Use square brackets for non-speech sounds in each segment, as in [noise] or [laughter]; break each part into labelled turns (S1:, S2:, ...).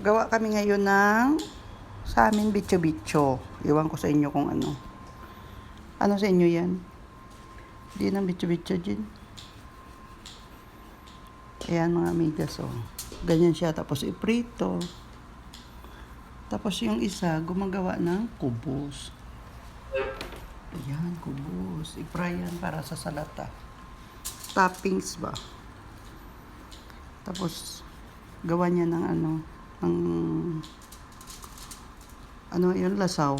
S1: gawa kami ngayon ng sa amin bitcho-bitcho. Iwan ko sa inyo kung ano. Ano sa inyo yan? Hindi ng bitcho-bitcho din. Ayan mga amigas, oh. Ganyan siya. Tapos iprito. Tapos yung isa, gumagawa ng kubos. Ayan, kubos. I-fry yan para sa salata. Toppings ba? Tapos, gawa niya ng ano, ng, ano yun, lasaw.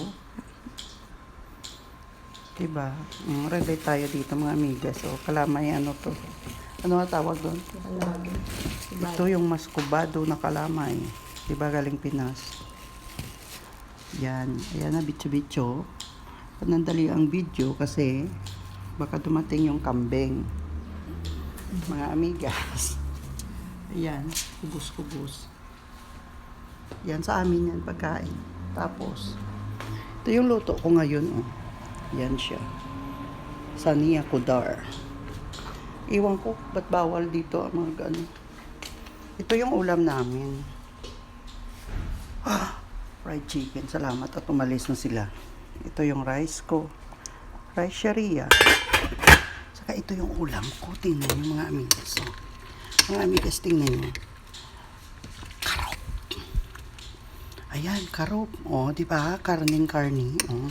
S1: Diba? Mm, relate tayo dito mga amigas. So, kalamay ano to. Ano nga tawag doon? Ito yung maskubado na kalamay. Diba galing Pinas? Yan. Ayan na, bitso-bitso. Panandali ang video kasi baka dumating yung kambing. Mga amigas. [laughs] Ayan, kubus-kubus. Yan sa amin yan pagkain. Tapos, ito yung luto ko ngayon. Oh. Yan siya. Sania Kudar. Iwan ko, ba't bawal dito ang mga ano. Ito yung ulam namin. Ah, fried chicken. Salamat at umalis na sila. Ito yung rice ko. Rice sharia. Saka ito yung ulam ko. Tingnan nyo mga amigas. Oh. Mga amigas, tingnan nyo. Ayan, karot. O, oh, di ba? Karning karni. Oh.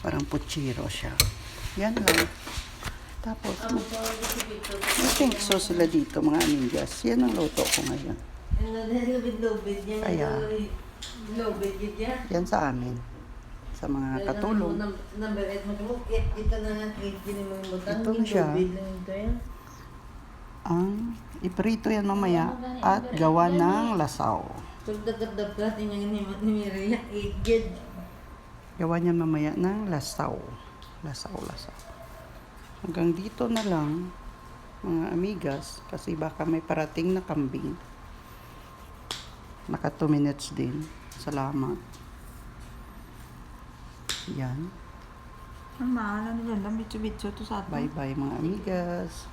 S1: Parang puchiro siya. Yan lang. Tapos, may pink sauce sila dito, mga amigas. Yan ang luto ko ngayon.
S2: Lubid-lubid [laughs] niya.
S1: Ayan.
S2: Lubid niya.
S1: Yan sa amin. Sa mga katulong.
S2: Number 8 mag-ukit. Ito na nga. Mo butang.
S1: Ito na siya.
S2: Yan.
S1: Ang iprito yan mamaya at gawa ng lasaw.
S2: Pag dagat-dagat, yung ni Mireya, igid.
S1: Gawa niyan mamaya ng lasaw. Lasaw, lasaw. Hanggang dito na lang, mga amigas, kasi baka may parating na kambing. Naka 2 minutes din. Salamat. Yan.
S3: Mama, ano nila lang, bitso-bitso to sa atin.
S1: Bye-bye mga amigas.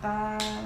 S3: Ta-